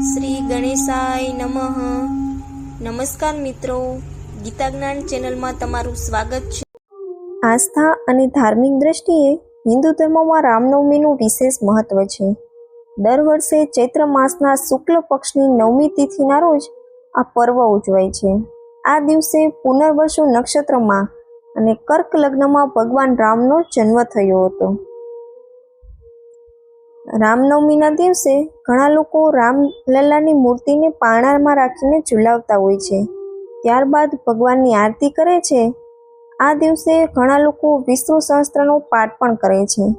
શ્રી ગણેશાય નમઃ. નમસ્કાર મિત્રો. ગીતા જ્ઞાન ચેનલમાં તમારું સ્વાગત છે. આસ્થા અને ધાર્મિક દ્રષ્ટિએ હિન્દુ ધર્મમાં રામનવમીનું વિશેષ મહત્વ છે. દર વર્ષે ચૈત્ર માસના શુક્લ પક્ષની નવમી તિથિના રોજ આ પર્વ ઉજવાય છે. આ દિવસે પુનર્વસુ નક્ષત્રમાં અને કર્ક લગ્નમાં ભગવાન રામનો જન્મ થયો હતો. રામનવમીના દિવસે ઘણા લોકો રામલલ્લાની મૂર્તિને પાણામાં રાખીને ઝુલાવતા હોય છે. ત્યારબાદ ભગવાનની આરતી કરે છે. આ દિવસે ઘણા લોકો વિષ્ણુ સહસ્ત્રનો પાઠ પણ કરે છે.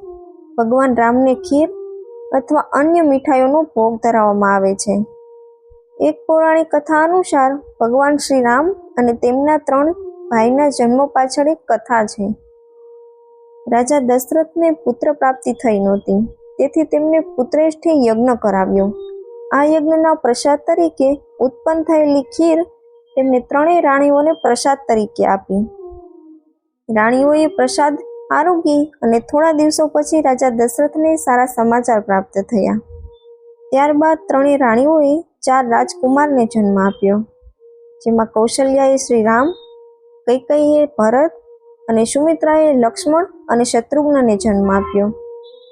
ભગવાન રામને ખીર અથવા અન્ય મીઠાઈઓનો ભોગ ધરાવવામાં આવે છે. એક પૌરાણિક કથા અનુસાર ભગવાન શ્રી રામ અને તેમના ત્રણ ભાઈના જન્મ પાછળ એક કથા છે. રાજા દશરથને પુત્ર પ્રાપ્તિ થઈ નહોતી. તેથી તેમને પુત્રેષ્ઠે યજ્ઞ કરાવ્યો. આ યજ્ઞના પ્રસાદ તરીકે ઉત્પન્ન થયેલી ખીર તેમને ત્રણેય રાણીઓને પ્રસાદ તરીકે આપી. રાણીઓએ પ્રસાદ, આરોગી અને થોડા દિવસો પછી રાજા દશરથને સારા સમાચાર પ્રાપ્ત થયા. ત્યારબાદ ત્રણેય રાણીઓએ ચાર રાજકુમારને જન્મ આપ્યો, જેમાં કૌશલ્યાએ શ્રી રામ કૈકેયીએ ભરત અને સુમિત્રાએ લક્ષ્મણ અને શત્રુઘ્નને જન્મ આપ્યો.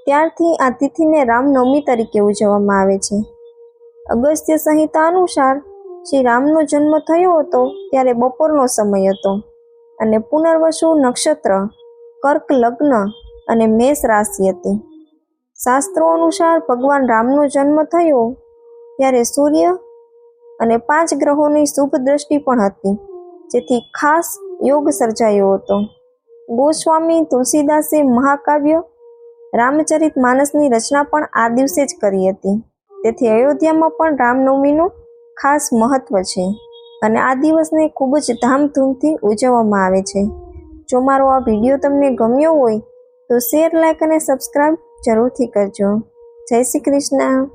ત્યારથી આ તિથિને રામનવમી તરીકે ઉજવવામાં આવે છે. અગસ્ત્ય સંહિતા અનુસાર શ્રી રામનો જન્મ થયો હતો ત્યારે બપોરનો સમય હતો અને પુનર્વસુ નક્ષત્ર, કર્ક લગ્ન અને મેષ રાશિ હતી. શાસ્ત્રો અનુસાર ભગવાન રામનો જન્મ થયો ત્યારે સૂર્ય અને પાંચ ગ્રહોની શુભ દ્રષ્ટિ પણ હતી, જેથી ખાસ યોગ સર્જાયો હતો. ગોસ્વામી તુલસીદાસે મહાકાવ્ય રામચરિત માનસની રચના પણ આ દિવસે જ કરી હતી. તેથી અયોધ્યામાં પણ રામનવમીનું ખાસ મહત્વ છે અને આ દિવસને ખૂબ જ ધામધૂમથી ઉજવવામાં આવે છે. જો મારો આ વીડિયો તમને ગમ્યો હોય તો શેર લાઇક અને સબસ્ક્રાઈબ જરૂરથી કરજો. જય શ્રી કૃષ્ણ.